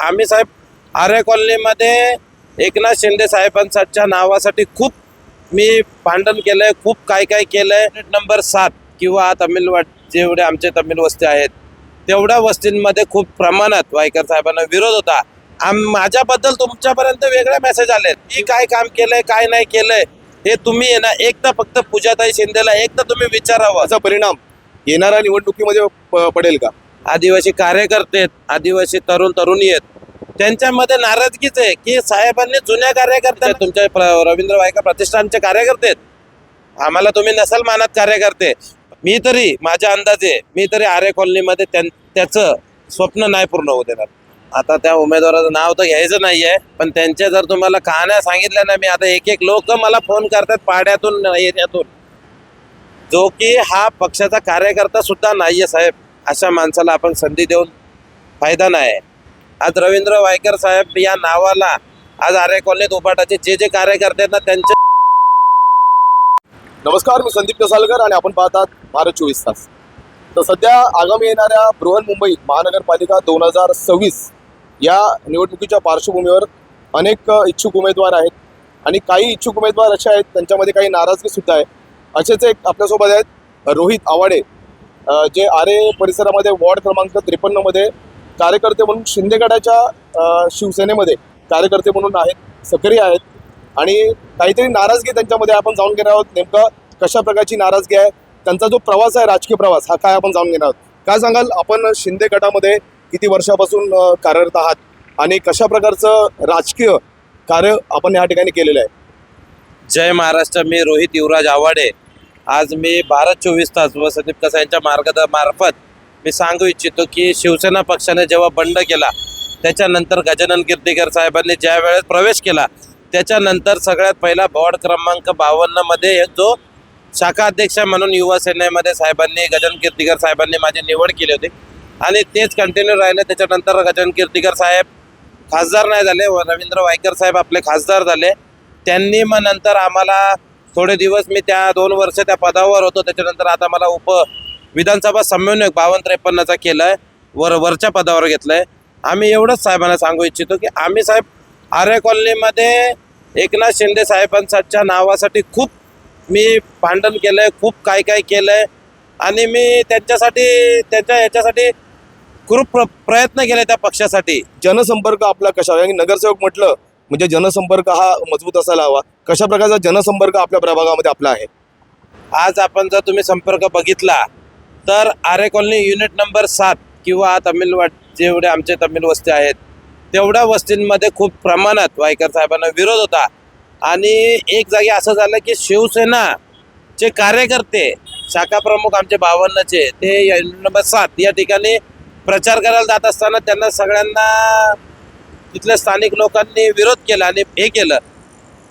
आम्ही साहेब आर्य कॉलनीमध्ये एकनाथ शिंदे साहेबांच्या नावासाठी खूप मी भांडण केलंय खूप काय काय केलंय. नंबर सात किंवा तमिळ वाट जेवढे आमचे तमिळ वस्ती आहेत तेवढ्या वस्तींमध्ये खूप प्रमाणात वायकर साहेबांना विरोध होता. आम माझ्याबद्दल तुमच्यापर्यंत वेगळे मेसेज आलेत. मी काय काम केलंय काय नाही केलंय हे तुम्ही आहे ना एकदा फक्त पूजाताई शिंदेला एकदा तुम्ही विचारावं. याचा परिणाम येणाऱ्या निवडणुकीमध्ये पडेल का? आदिवासी कार्यकर्ते आहेत आदिवासी तरुण तरुणी आहेत. त्यांच्यामध्ये नाराजगीच आहे की साहेबांनी जुन्या कार्यकर्त्या तुमच्या रवींद्र वायकर प्रतिष्ठानचे कार्यकर्ते आहेत. आम्हाला तुम्ही नसल मानत कार्यकर्ते. मी तरी माझ्या अंदाजे मी तरी आर्य कॉलनीमध्ये त्याचं स्वप्न नाही पूर्ण होऊ देणार. आता त्या उमेदवाराचं नाव तर घ्यायचं नाहीये पण त्यांच्या जर तुम्हाला कहाण्या सांगितल्या ना मी आता एक एक लोक मला फोन करतात पाड्यातून एरियातून. जो की हा पक्षाचा कार्यकर्ता सुद्धा नाहीये साहेब. अशा माणसाला आपण संधी देऊन फायदा नाही. आज रवींद्र वायकर साहेब या नावाला आज आर्य कॉलनीत उपाटाचे जे जे कार्यकर्ते आहेत ना त्यांचे नमस्कार मी संदीप कसालकर आणि आपण पाहतात भारत चोवीस तास. तर सध्या आगामी येणाऱ्या बृहन मुंबई महानगरपालिका दोन हजार सव्वीस या निवडणुकीच्या पार्श्वभूमीवर अनेक इच्छुक उमेदवार आहेत आणि काही इच्छुक उमेदवार असे आहेत त्यांच्यामध्ये काही नाराजगी सुद्धा आहे असेच एक आपल्यासोबत आहेत रोहित आवाडे जे आरे परिसरामध्ये वॉर्ड क्रमांक त्रेपन्नमध्ये कार्यकर्ते म्हणून शिंदे गटाच्या शिवसेनेमध्ये कार्यकर्ते म्हणून आहेत सक्रिय आहेत. आणि काहीतरी नाराजगी त्यांच्यामध्ये आपण जाऊन घेणार आहोत. नेमकं कशा प्रकारची नाराजगी आहे? त्यांचा जो प्रवास आहे राजकीय प्रवास हा काय आपण जाऊन घेणार आहोत? काय सांगाल? आपण शिंदे गटामध्ये किती वर्षापासून कार्यरत आहात? आणि कशा प्रकारचं राजकीय कार्य आपण या ठिकाणी केलेलं आहे? जय महाराष्ट्र मी रोहित युवराज आवाडे आज मी भारत चोवीस तास व संदीप कसा यांच्या मार्गद मार्फत मी सांगू इच्छितो की शिवसेना पक्षाने जेव्हा बंड केला त्याच्यानंतर गजानन कीर्तीकर साहेबांनी ज्या वेळेस प्रवेश केला त्याच्यानंतर सगळ्यात पहिला वॉर्ड क्रमांक बावन्नमध्ये जो शाखा अध्यक्ष म्हणून युवा सेनेमध्ये साहेबांनी गजानन कीर्तीकर साहेबांनी माझी निवड केली होती. आणि तेच कंटिन्यू राहिले. त्याच्यानंतर गजानन कीर्तिकर साहेब खासदार नाही झाले. व रवींद्र वायकर साहेब आपले खासदार झाले. त्यांनी मग नंतर आम्हाला थोडे दिवस मी त्या दोन वर्ष त्या पदावर होतो. त्याच्यानंतर आता मला उप विधानसभा समन्वयक बावन्न त्रेपन्नचा केलं आहे वर वरच्या पदावर घेतलं आहे आम्ही एवढंच साहेबांना सांगू इच्छितो की आम्ही साहेब आर्य कॉलनीमध्ये एकनाथ शिंदे साहेबांच्या नावासाठी खूप मी भांडण केलं आहे खूप काय काय केलं आहे आणि मी त्यांच्यासाठी त्यांच्या ह्याच्यासाठी खूप प्र प्रयत्न केले त्या पक्षासाठी. जनसंपर्क आपला कशा आणि नगरसेवक म्हटलं म्हणजे जनसंपर्क हा मजबूत असायला हवा. कशा प्रकारचा जनसंपर्क आपल्या प्रभागामध्ये आपला आहे? आज आपण जर तुम्ही संपर्क बघितला तर आरे कॉलनी युनिट नंबर सात किंवा तमिळ वाट जेवढे आमचे तमिळ वस्ती आहेत तेवढ्या वस्तींमध्ये खूप प्रमाणात वायकर साहेबांना विरोध होता. आणि एक जागी असं झालं की शिवसेनाचे कार्यकर्ते शाखा प्रमुख आमचे बावन्नचे ते युनिट नंबर सात या ठिकाणी प्रचार करायला जात असताना त्यांना सगळ्यांना तिथल्या स्थानिक लोकांनी विरोध केला आणि हे केलं.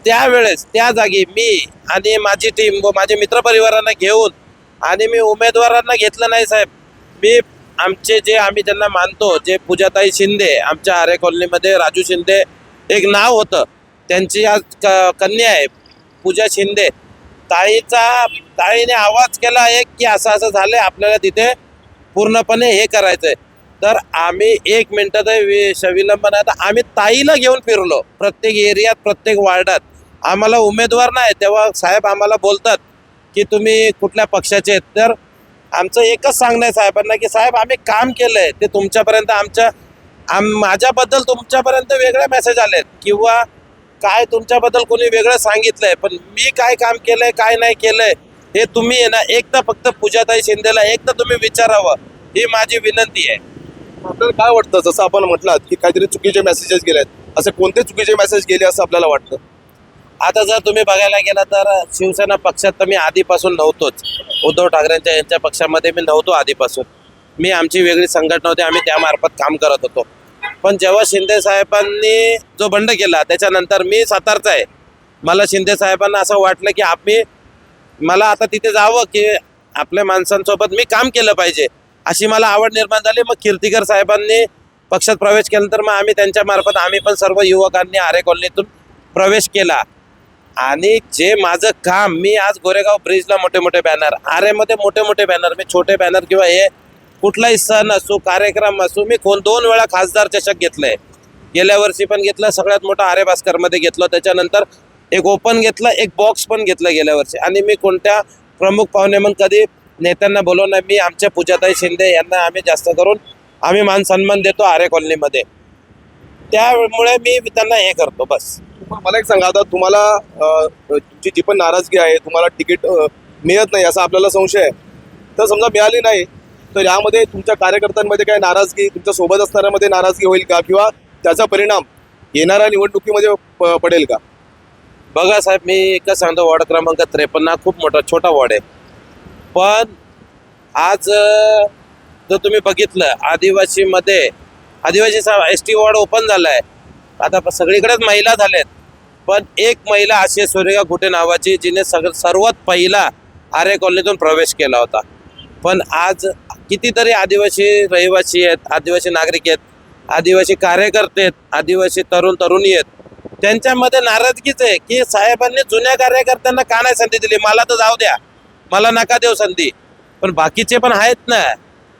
त्यावेळेस त्या जागी मी आणि माझी टीम व माझे मित्रपरिवारांना घेऊन आणि मी उमेदवारांना घेतलं नाही साहेब. मी आमचे जे आम्ही त्यांना मानतो जे पूजाताई शिंदे आमच्या आरे कॉलनीमध्ये राजू शिंदे एक नाव होतं. त्यांची आज क कन्या आहे पूजा शिंदे. ताईचा ताईने आवाज केला एक की असं असं झालं आपल्याला तिथे पूर्णपणे हे करायचं आहे तर आम्ही एक मिनटं तर वि- विलंब तर आम्ही ताईला घेऊन फिरलो. प्रत्येक एरियात प्रत्येक वार्डात. आम्हाला उमेदवार नाही तेव्हा साहेब आम्हाला बोलतात की तुम्ही कुठल्या पक्षाचे आहेत. तर आमचं एकच सांगणं आहे साहेबांना की साहेब आम्ही काम केलं आहे ते तुमच्यापर्यंत आमच्या आम माझ्याबद्दल तुमच्यापर्यंत वेगळे मेसेज आलेत. किंवा काय तुमच्याबद्दल कोणी वेगळं सांगितलंय. पण मी काय काम केलंय काय नाही केलंय हे तुम्ही आहे ना एकदा फक्त पूजाताई शिंदेला एकदा तुम्ही विचारावं. ही माझी विनंती आहे. आपल्याला काय वाटतं? जसं आपण म्हटलात की काहीतरी चुकीचे मेसेजेस गेले आहेत असे कोणते चुकीचे मेसेज गेले असं आपल्याला वाटतं? आता जर तुम्ही बघायला गेला तर शिवसेना पक्षात तर मी आधीपासून नव्हतोच. उद्धव ठाकरेंच्या यांच्या पक्षामध्ये मी नव्हतो आधीपासून. मी आमची वेगळी संघटना होती आम्ही त्यामार्फत काम करत होतो. पण जेव्हा शिंदे साहेबांनी जो बंड केला त्याच्यानंतर मी सातारचा आहे. मला शिंदे साहेबांना असं वाटलं की आम्ही मला आता तिथे जावं की आपल्या माणसांसोबत मी काम केलं पाहिजे. अशी मला आवड निर्माण झाली. मग कीर्तिकर साहेबांनी पक्षात प्रवेश केल्यानंतर मग आम्ही त्यांच्यामार्फत आम्ही पण सर्व युवकांनी आरे कॉलनीतून प्रवेश केला. आणि जे माझं काम मी आज गोरेगाव ब्रिजला मोठे मोठे बॅनर आरेमध्ये मोठे मोठे बॅनर मी छोटे बॅनर किंवा हे कुठलाही सण असो कार्यक्रम असो मी कोण दोन वेळा खासदार चषक घेतलंय. गेल्या वर्षी पण घेतलं सगळ्यात मोठा आरे भास्करमध्ये घेतलं त्याच्यानंतर एक ओपन घेतलं एक बॉक्स पण घेतलं गेल्या वर्षी. आणि मी कोणत्या प्रमुख पाहुणे म्हणून कधी नेत्यांना बोलवलं नाही मी आमच्या पूजाताई शिंदे यांना आम्ही जास्त करून आम्ही मान सन्मान देतो आरे कॉलनीमध्ये. त्यामुळे मी त्यांना हे करतो बस. मला एक सांगा आता तुम्हाला अ, तुमची जी पण नाराजगी आहे तुम्हाला तिकीट अ, मिळत नाही असा आपल्याला संशय आहे. तर समजा मिळाली नाही तर यामध्ये तुमच्या कार्यकर्त्यांमध्ये काय नाराजगी तुमच्यासोबत असणाऱ्यामध्ये नाराजगी होईल का? किंवा त्याचा परिणाम येणाऱ्या निवडणुकीमध्ये प- पडेल का? बघा साहेब मी एकच सांगतो वॉर्ड क्रमांक त्रेपन्न हा खूप मोठा छोटा वॉर्ड आहे. पण आज अं, जर तुम्ही बघितलं आदिवासीमध्ये आदिवासी एस टी वॉर्ड ओपन झाला आहे आता सगळीकडेच महिला झाल्यात पण एक महिला अशी सूर्यगा सूर्यका घुटे नावाची जिने सग सर्वात पहिला आर्य कॉलनीतून प्रवेश केला होता. पण आज कितीतरी आदिवासी रहिवासी आहेत आदिवासी नागरिक आहेत आदिवासी कार्यकर्ते आहेत आदिवासी तरुण तरुणी आहेत. त्यांच्यामध्ये नाराजगीच आहे की साहेबांनी जुन्या कार्यकर्त्यांना का नाही संधी दिली? मला तर जाऊ द्या. मला नका देऊ संधी. पण बाकीचे पण आहेत ना.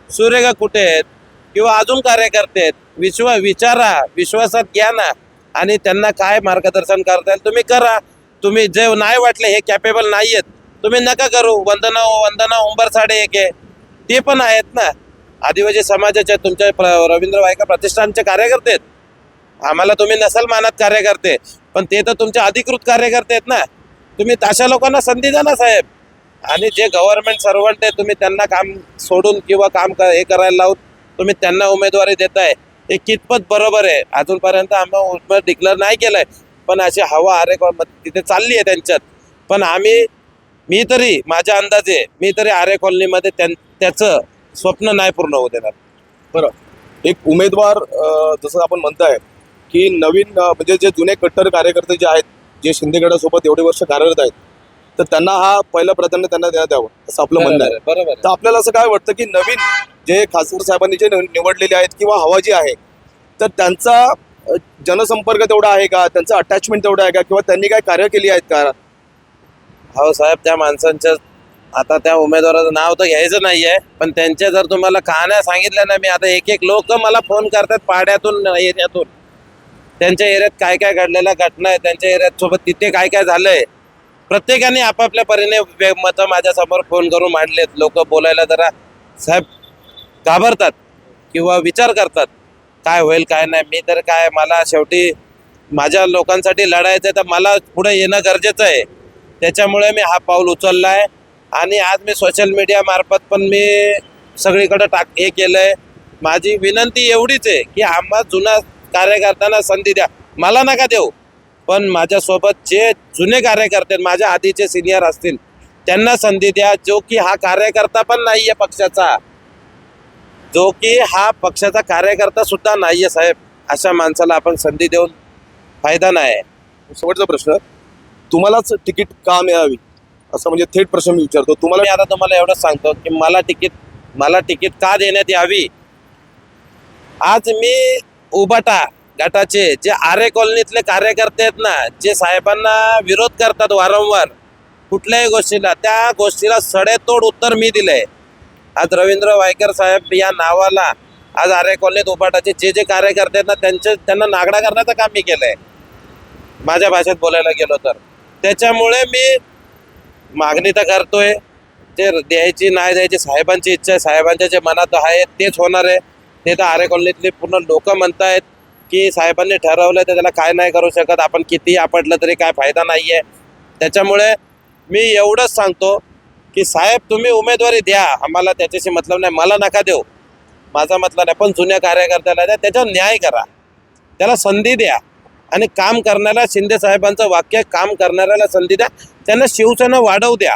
सूर्यगा कुठे आहेत? किंवा अजून कार्यकर्ते आहेत विश्व विचारा विश्वासात घ्या ना. आणि त्यांना काय मार्गदर्शन करता येईल तुम्ही करा. तुम्ही जे नाही वाटले हे कॅपेबल नाही आहेत. तुम्ही नका करू. वंदना हो, वंदना उंबर साडे एक आहे. ते पण आहेत ना. आदिवासी समाजाचे तुमच्या रवींद्र वायका प्रतिष्ठानचे कार्यकर्ते आहेत. आम्हाला तुम्ही नसल मानत कार्यकर्ते पण ते तर तुमचे अधिकृत कार्यकर्ते आहेत ना. तुम्ही अशा लोकांना संधी द्या ना साहेब. आणि जे गव्हर्नमेंट सर्वंट आहे तुम्ही त्यांना काम सोडून किंवा काम हे करायला लावून तुम्ही त्यांना उमेदवारी देताय हे कितपत बरोबर आहे? अजूनपर्यंत आम्ही उमेदवार डिक्लेअर नाही केलंय पण अशी हवा अरे तिथे चालली आहे त्यांच्यात. पण आम्ही मी तरी माझ्या अंदाजे मी तरी आरे कॉलनीमध्ये त्यां त्याचं स्वप्न नाही पूर्ण होऊ देणार. बरं. एक उमेदवार जसं आपण म्हणताय की नवीन म्हणजे जे जुने कट्टर कार्यकर्ते जे आहेत जे शिंदेगडासोबत एवढे वर्ष कार्यरत आहेत तर त्यांना हा पहिलं प्राधान्य त्यांना देण्यात यावं असं आपलं म्हणणं आहे. बरोबर आहे. तर आपल्याला असं काय वाटतं की नवीन जे खासदार साहेबांनी जे निव- निवडलेले आहेत किंवा हवा जी आहे तर त्यांचा जनसंपर्क तेवढा आहे का? त्यांचं अटॅचमेंट तेवढं आहे का? किंवा त्यांनी काय कार्य केली आहेत का? हो साहेब त्या माणसांच्या आता त्या उमेदवाराचं नाव तर घ्यायचं नाहीये पण त्यांच्या जर तुम्हाला कहाण्या सांगितल्या ना मी आता एक एक लोक मला फोन करतात पाड्यातून एरियातून. त्यांच्या एरियात काय काय घडलेल्या घटना आहे त्यांच्या एरियात सोबत तिथे काय काय झालंय प्रत्येकाने आपापल्या परीने वे- मतं माझ्यासमोर फोन करून मांडलेत. लोक बोलायला जरा साहेब घाबरतात किंवा विचार करतात काय होईल काय नाही. मी तर काय मला शेवटी माझ्या लोकांसाठी लढायचं आहे तर मला पुढे येणं गरजेचं आहे. त्याच्यामुळे मी हा पाऊल उचलला आहे. आणि आज मी सोशल मीडियामार्फत पण मी सगळीकडं टाक हे केलं आहे माझी विनंती एवढीच आहे की आम्हा जुना कार्यकर्त्यांना संधी द्या. मला नका देऊ. पण माझ्यासोबत जे जुने कार्यकर्ते माझ्या आधीचे सिनियर असतील त्यांना संधी द्या जो की हा कार्यकर्ता पण नाही आहे पक्षाचा. जो की हा पक्षाचा कार्यकर्ता सुद्धा नाही आहे साहेब. अशा माणसाला आपण संधी देऊन फायदा नाही. आहे शेवटचा प्रश्न तुम्हालाच तिकीट का मिळावी? असं म्हणजे थेट प्रश्न मी विचारतो. तुम्हाला मी आता तुम्हाला एवढंच सांगतो की मला तिकीट मला तिकीट का देण्यात यावी? आज मी उबाटा गटाचे जे आरे कॉलनीतले कार्यकर्ते आहेत ना जे साहेबांना विरोध करतात वारंवार कुठल्याही गोष्टीला त्या गोष्टीला सडेतोड उत्तर मी दिलंय. आज रवींद्र वायकर साहेब या नावाला आज आरे कॉलनीत उपाटाचे जे जे कार्यकर्ते आहेत ना त्यांचे त्यांना नागडा करण्याचं काम मी केलंय. माझ्या भाषेत बोलायला गेलो तर. त्याच्यामुळे मी मागणी तर करतोय. ते द्यायची नाही द्यायची साहेबांची इच्छा आहे साहेबांच्या जे मनात आहे तेच होणार आहे. ते तर आरे कॉलनीतले पूर्ण लोक म्हणतायत. की साहेबांनी ठरवलं तर त्याला काय नाही करू शकत आपण कितीही आपटलं तरी काय फायदा नाही आहे त्याच्यामुळे मी एवढंच सांगतो की साहेब तुम्ही उमेदवारी द्या. आम्हाला त्याच्याशी मतलब नाही. मला नका देऊ. माझा मतलब नाही. पण जुन्या कार्यकर्त्याला द्या. त्याच्यावर न्याय करा. त्याला संधी द्या. आणि काम करणाऱ्या शिंदे साहेबांचं वाक्य काम करणाऱ्याला संधी द्या. त्यांना शिवसेना वाढवू द्या.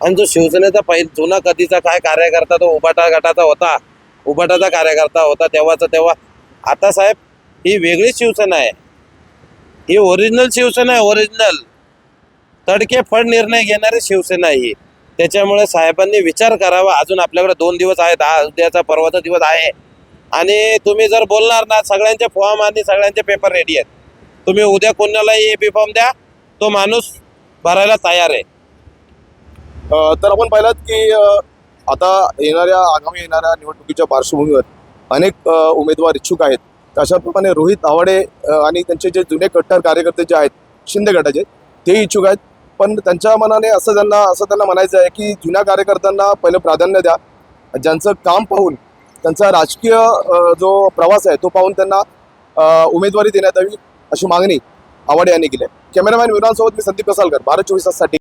आणि जो शिवसेनेचा पहिला जुना कधीचा काय कार्यकर्ता तो उबाटा गटाचा होता. उबाटाचा कार्यकर्ता होता तेव्हाचा तेव्हा. आता साहेब ही वेगळी शिवसेना आहे. ही ओरिजिनल शिवसेना आहे ओरिजिनल तडके फड निर्णय घेणारी शिवसेना ही. त्याच्यामुळे साहेबांनी विचार करावा. अजून आपल्याकडे दोन दिवस आहेत दहा उद्याचा परवाचा दिवस आहे. आणि तुम्ही जर बोलणार ना सगळ्यांचे फॉर्म आणि सगळ्यांचे पेपर रेडी आहेत. तुम्ही उद्या कोणालाही ए फॉर्म द्या तो माणूस भरायला तयार आहे. तर आपण पाहिलात की आता येणाऱ्या आगामी येणाऱ्या निवडणुकीच्या पार्श्वभूमीवर अनेक उमेदवार इच्छुक आहेत. अशाप्रमाणे रोहित आवाडे आणि त्यांचे जे जुने कट्टर कार्यकर्ते जे आहेत शिंदे गटाचे ते इच्छुक आहेत. पण त्यांच्या मनाने असं त्यांना असं त्यांना म्हणायचं आहे की जुन्या कार्यकर्त्यांना पहिलं प्राधान्य द्या. ज्यांचं काम पाहून त्यांचा राजकीय जो प्रवास आहे तो पाहून त्यांना उमेदवारी देण्यात यावी अशी मागणी आवाडे यांनी केली आहे. कॅमेरामॅन विरांसोबत मी संदीप कसालकर भारत चोवीस ताससाठी